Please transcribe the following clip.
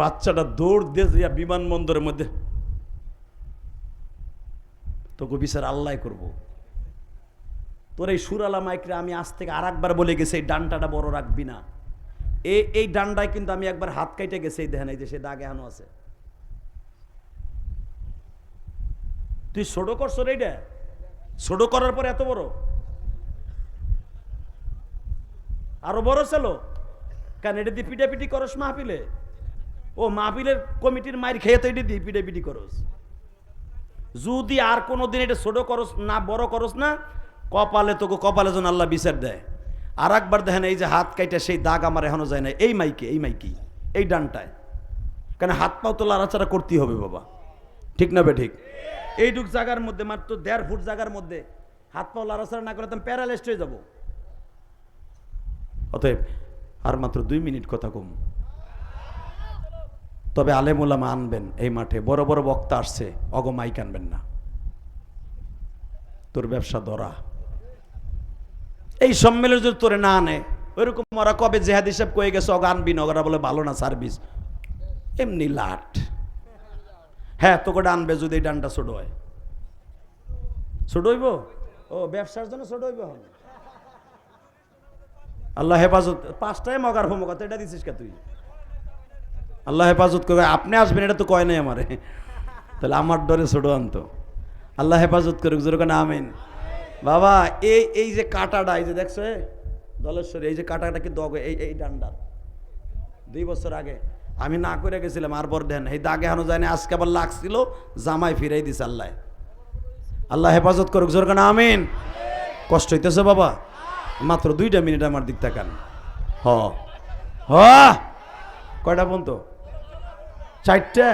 বাচ্চাটা দৌড় দিয়ে যাইয়া বিমানবন্দরের মধ্যে তোকে বিচার আল্লাহ করব। তোর এই সুরালা মাইকরে আমি আজ থেকে আর একবার বলে গেছি, এই ডান্ডাটা বড় রাখবি না। এই এই ডান্ডায় কিন্তু আমি একবার হাত কাইটে গেছে, এই দেখেন এই যে সে দাগ এখনও আছে। তুই ছোট করছ এইটা ছোট করার পর এত বড়? আরও বড় ছিল? কেন এটা দিয়ে পিটাপিটি করস মাহফিলে? ও মাহফিলের কমিটির মায়ের খেয়ে তো এটা দিয়ে পিটাপিটি করস। যদি আর কোনো দিন এটা ছোট করস না, বড় করস না, কপালে তোকে কপালে যেন আল্লাহ বিচার দেয়। আর একবার দেখেন এই যে হাত কাইটা, সেই দাগ আমার এখনও যায় না এই মাইকে, এই মাইকি এই ডানটায়। কেন হাত পাও তো লাড়াচাড়া করতেই হবে বাবা। ঠিক না বে ঠিক? এইটুক জায়গার মধ্যে মাত্র দেড় ফুট জায়গার মধ্যে হাত পাও লাড়াচাড়া না করে তো প্যারালাইসড হয়ে যাব। অতএব আর মাত্র দুই মিনিট কথা কম। তবে আলেমুলামা আনবেন এই মাঠে। বড় বড় বক্তা আসছে, অগ মাইক আনবেন না। তোর ব্যবসা ধরা। এই সম্মেলন যদি তোরে না আনে, ওইরকম ওরা কবে জেহাদ হিসাব কয়ে গেছে, অগ আনবি না? ওরা বলে, ভালো না সার্ভিস। এমনি লাট। হ্যাঁ তোকে আনবে যদি এই ডানটা ছোট হয়। ছোট হইব? ও, ব্যবসার জন্য ছোট হইব আল্লাহ হেফাজত পাঁচটায় মগার হোম কথা এটা দিছিস কে তুই? আল্লাহ হেফাজত করবে। আপনি আসবেন, এটা তো কয় নাই আমারে। তাহলে আমার ডরে ছোট আনতো। আল্লাহ হেফাজত করুক যেরকম আমিন। বাবা, এই এই যে কাটাটা, এই যে দেখছ? দলেশ্বরী, এই যে কাটাটা কি দগ? এই এই ডান্ডার। দুই বছর আগে। আমি না করে গেছিলাম, আর বর দেন এই দাগে হানো যায় না আজকে আবার লাগছিল, জামাই ফিরাই দিছে আল্লাহ। আল্লাহ হেফাজত করুক যেরকম আমিন। কষ্ট হইতেছে বাবা। মাত্র দুইটা মিনিট আমার দিক তাকান। হ। হ! কয়টা পর্যন্ত? চারটে।